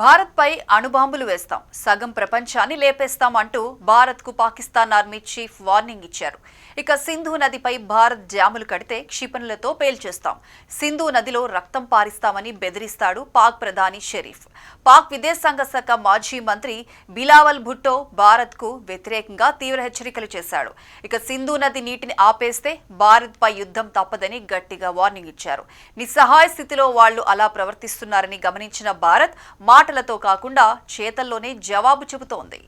భారత్పై అణుబాంబులు వేస్తాం సగం ప్రపంచాన్ని లేపేస్తాం అంటూ భారత్కు పాకిస్తాన్ ఆర్మీ చీఫ్ వార్నింగ్ ఇచ్చారు. ఇక సింధు నదిపై భారత్ డ్యాములు కడితే క్షిపణులతో పేల్చేస్తాం సింధు నదిలో రక్తం పారిస్తామని బెదిరిస్తాడు పాక్ ప్రధాని షరీఫ్. పాక్ విదేశాంగ శాఖ మాజీ మంత్రి బిలావల్ భుట్టో భారత్కు వ్యతిరేకంగా తీవ్ర హెచ్చరికలు చేశాడు. ఇక సింధు నది నీటిని ఆపేస్తే భారత్పై యుద్ధం తప్పదని గట్టిగా వార్నింగ్ ఇచ్చారు. నిస్సహాయ స్థితిలో వాళ్ళు అలా ప్రవర్తిస్తున్నారని గమనించిన భారత్ మా మాటలతో కాకుండా చేతల్లోనే జవాబు చెబుతోంది.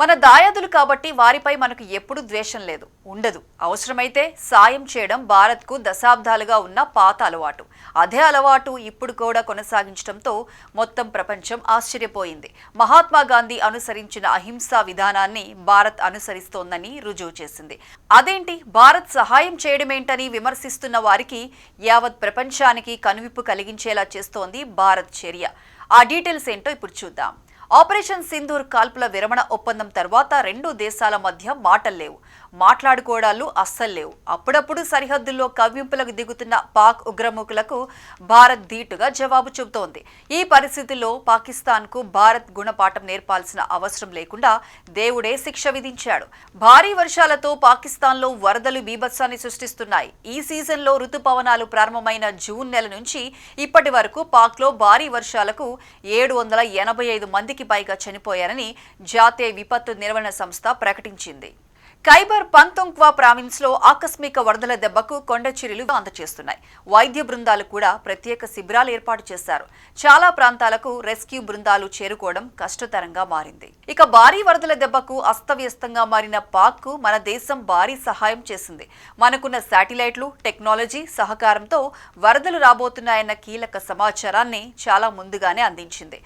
మన దాయాదులు కాబట్టి వారిపై మనకు ఎప్పుడు ద్వేషం లేదు. ఉండదు. అవసరమైతే సాయం చేయడం భారత్కు దశాబ్దాలుగా ఉన్న పాత అలవాటు. అదే అలవాటు ఇప్పుడు కూడా కొనసాగించడంతో మొత్తం ప్రపంచం ఆశ్చర్యపోయింది. మహాత్మా గాంధీ అనుసరించిన అహింసా విధానాన్ని భారత్ అనుసరిస్తోందని రుజువు చేసింది. అదేంటి? భారత్ సహాయం చేయడమేంటని విమర్శిస్తున్న వారికి యావత్ ప్రపంచానికి కనువిప్పు కలిగించేలా చేస్తోంది భారత్ చర్య. ఆ డీటెయిల్స్ ఏంటో ఇప్పుడు చూద్దాం. ఆపరేషన్ సింధూర్ కాల్పుల విరమణ ఒప్పందం తర్వాత రెండు దేశాల మధ్య మాటలు లేవు మాట్లాడుకోవడాలు అస్సలు లేవు. అప్పుడప్పుడు సరిహద్దుల్లో కవ్వింపులకు దిగుతున్న పాక్ ఉగ్రముఖులకు భారత్ ధీటుగా జవాబు చెబుతోంది. ఈ పరిస్థితుల్లో పాకిస్తాన్కు భారత్ గుణపాఠం నేర్పాల్సిన అవసరం లేకుండా దేవుడే శిక్ష విధించాడు. భారీ వర్షాలతో పాకిస్తాన్లో వరదలు బీభత్సాన్ని సృష్టిస్తున్నాయి. ఈ సీజన్లో రుతుపవనాలు ప్రారంభమైన జూన్ నెల నుంచి ఇప్పటి వరకు పాక్లో భారీ వర్షాలకు ఏడు వందల ఎనభై ఐదు మందికి పైగా చనిపోయారని జాతీయ విపత్తు నిర్వహణ సంస్థ ప్రకటించింది. ఖైబర్ పంతొంక్వా ప్రావిన్స్లో ఆకస్మిక వరదల దెబ్బకు కొండ అందచేస్తున్నాయి. వైద్య బృందాలు కూడా ప్రత్యేక శిబిరాలు ఏర్పాటు చేశారు. చాలా ప్రాంతాలకు రెస్క్యూ బృందాలు చేరుకోవడం కష్టతరంగా మారింది. ఇక భారీ వరదల దెబ్బకు అస్తవ్యస్తంగా మారిన పాక్కు మన దేశం భారీ సహాయం చేసింది. మనకున్న శాటిలైట్లు టెక్నాలజీ సహకారంతో వరదలు రాబోతున్నాయన్న కీలక సమాచారాన్ని చాలా ముందుగానే అందించింది.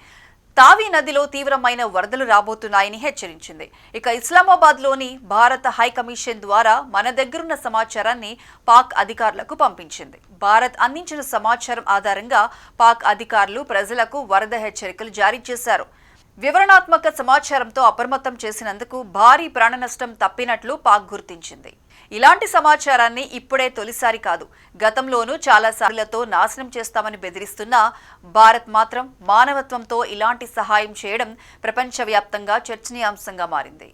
తావి నదిలో తీవ్రమైన వరదలు రాబోతున్నాయని హెచ్చరించింది. ఇక ఇస్లామాబాద్లోని భారత హై కమిషన్ ద్వారా మన దగ్గరున్న సమాచారాన్ని పాక్ అధికారులకు పంపించింది. భారత్ అందించిన సమాచారం ఆధారంగా పాక్ అధికారులు ప్రజలకు వరద హెచ్చరికలు జారీ చేశారు. వివరణాత్మక సమాచారంతో అప్రమత్తం చేసినందుకు భారీ ప్రాణ నష్టం తప్పినట్లు పాక్ గుర్తించింది. ఇలాంటి సమాచారాన్ని ఇప్పుడే తొలిసారి కాదు గతంలోనూ చాలా సార్లతో నాశనం చేస్తామని బెదిరిస్తున్న భారత్ మాత్రం మానవత్వంతో ఇలాంటి సహాయం చేయడం ప్రపంచవ్యాప్తంగా చర్చనీయాంశంగా మారింది.